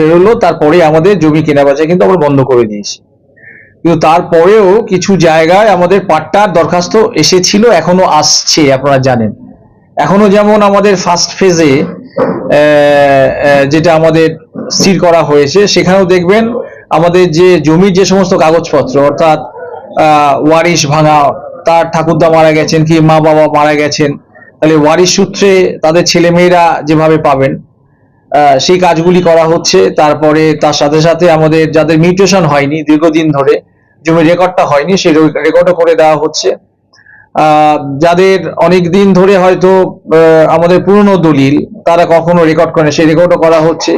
বেরোলো, তারপরে আমাদের জমি কেনা বেচা কিন্তু আমরা বন্ধ করে দিয়েছি। কিন্তু তারপরেও কিছু জায়গায় আমাদের পাট্টার দরখাস্ত এসেছিল, এখনও আসছে, আপনারা জানেন। এখনও যেমন আমাদের ফার্স্ট ফেজে যেটা আমাদের স্থির করা হয়েছে, সেখানেও দেখবেন আমাদের যে জমির যে সমস্ত কাগজপত্র, অর্থাৎ ওয়ারিশ ভাঙা, তার ঠাকুরদা মারা গেছেন, কি মা বাবা মারা গেছেন, তাহলে ওয়ারিশ সূত্রে তাদের ছেলেমেয়েরা যেভাবে পাবেন সেই কাজগুলি করা হচ্ছে। তারপরে তার সাথে সাথে আমাদের যাদের মিউটেশন হয়নি, দীর্ঘদিন ধরে জমির রেকর্ডটা হয়নি, সেই রেকর্ডও করে দেওয়া হচ্ছে। যাদের অনেক দিন ধরে হয়তো আমাদের পুরনো দলিল, তারা কখনো রেকর্ড করে সেই রেকর্ডও করা হচ্ছে।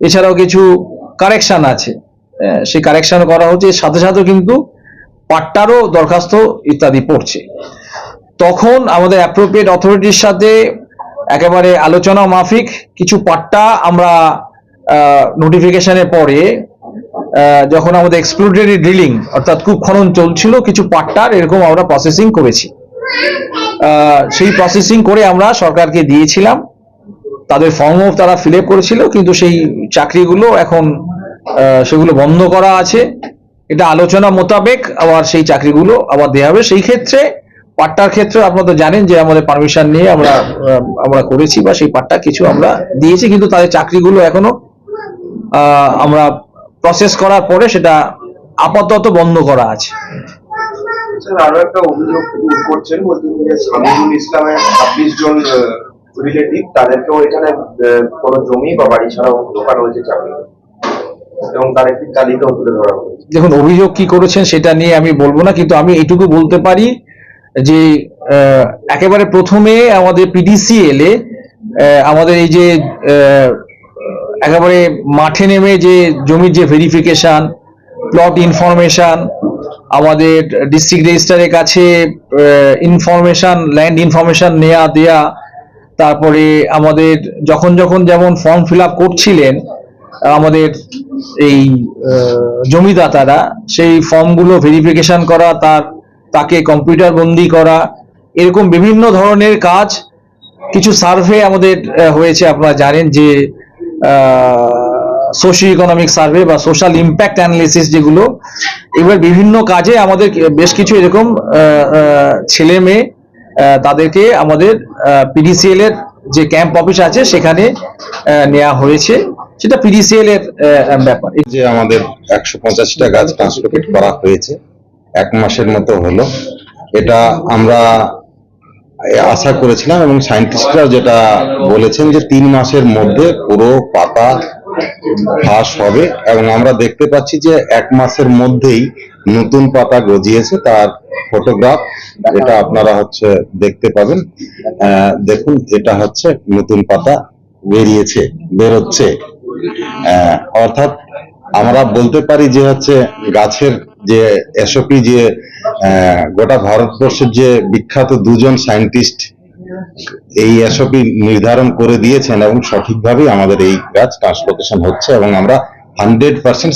এছাড়াও কিছু কারেকশন আছে। সেই কারেকশন করা হচ্ছে। সাথে সাথে কিন্তু পাট্টারও দরখাস্ত ইত্যাদি পড়ছে। তখন আমাদের অ্যাপ্রোপ্রিয়েট অথরিটির সাথে একেবারে আলোচনা মাফিক, কিছু পাট্টা আমরা নোটিফিকেশনের পরে যখন আমাদের এক্সপ্লোরেটরি ড্রিলিং অর্থাৎ কূপ খনন চলছিল, কিছু পাট্টার এরকম আমরা প্রসেসিং করেছি। সেই প্রসেসিং করে আমরা সরকারকে দিয়েছিলাম। তাদের ফর্মও তারা ফিল আপ করেছিল, কিন্তু সেই চাকরিগুলো এখন সেগুলো বন্ধ করা আছে। এটা আলোচনা মোতাবেক আবার সেই চাকরিগুলো আবার দেওয়া হবে। সেই ক্ষেত্রে পাট্টার ক্ষেত্রে আপনারা তো জানেন যে আমাদের পারমিশন নিয়ে আমরা আমরা করেছি বা সেই পাট্টা কিছু আমরা দিয়েছি কিন্তু তাদের চাকরিগুলো এখনও আমরা প্রসেস করার পরে সেটা আপাতত বন্ধ করা আছে। আরও একটা অভিযোগ করছেন ইসলামের ছাব্বিশ জন রিলেটিভ তাদেরকেও এখানে কোনো জমি বা বাড়ি ছাড়াও ঢোকানো হয়েছে চাকরি এবং তার একটি তালিকাও তুলে ধরা হয়েছে। দেখুন অভিযোগ কি করেছেন সেটা নিয়ে আমি বলব না কিন্তু আমি এটুকু বলতে পারি যে একেবারে প্রথমে আমাদের পিডিসিএল এ আমাদের এই যে একেবারে মাঠে নেমে যে জমির যে ভেরিফিকেশন প্লট ইনফরমেশন আমাদের ডিস্ট্রিক্ট রেজিস্ট্রারের কাছে ইনফরমেশন ল্যান্ড ইনফরমেশন নেওয়া দেয়া, তারপরে আমাদের যখন যখন যেমন ফর্ম ফিল আপ করছিলেন, আমাদের এই জমিদাতারা, সেই ফর্মগুলো ভেরিফিকেশন করা, তার তাকে কম্পিউটার বন্দি করা, এরকম বিভিন্ন ধরনের কাজ, কিছু সার্ভে আমাদের হয়েছে, আপনারা জানেন যে সোশিও ইকোনমিক সার্ভে বা সোশ্যাল ইম্প্যাক্ট অ্যানালিসিস যেগুলো, এবার বিভিন্ন কাজে আমাদের বেশ কিছু এরকম ছেলে মেয়ে তাদেরকে আমাদের পিডিসিএল এর যে ক্যাম্প অফিস আছে, সেখানে নেওয়া হয়েছে। সেটা পিডিসিএল এর ব্যাপার। যে আমাদের একশো পঁচাশিটা গাছ ট্রান্সলোকেট করা হয়েছে। এক মাসের মতো হলো। এটা আমরা আশা করেছিলাম এবং সায়েন্টিস্টরা যেটা বলেছেন যে তিন মাসের মধ্যে পুরো পাতা ঘাস হবে এবং আমরা দেখতে পাচ্ছি যে এক মাসের মধ্যেই নতুন পাতা গজিয়েছে তার ফটোগ্রাফ, এটা আপনারা হচ্ছে দেখতে পাবেন। দেখুন, এটা হচ্ছে নতুন পাতা বেরিয়েছে, বেরোচ্ছে। অর্থাৎ আমরা বলতে পারি যে হচ্ছে গাছের যে এসপি যে গোটা ভারতবর্ষের যে বিখ্যাত দুজন সায়েন্টিস্ট এই এসপি নির্ধারণ করে দিয়েছেন এবং সঠিকভাবেই আমাদের এই কাজ ট্রান্সপোর্টেশন হচ্ছে এবং আমরা হান্ড্রেড পার্সেন্ট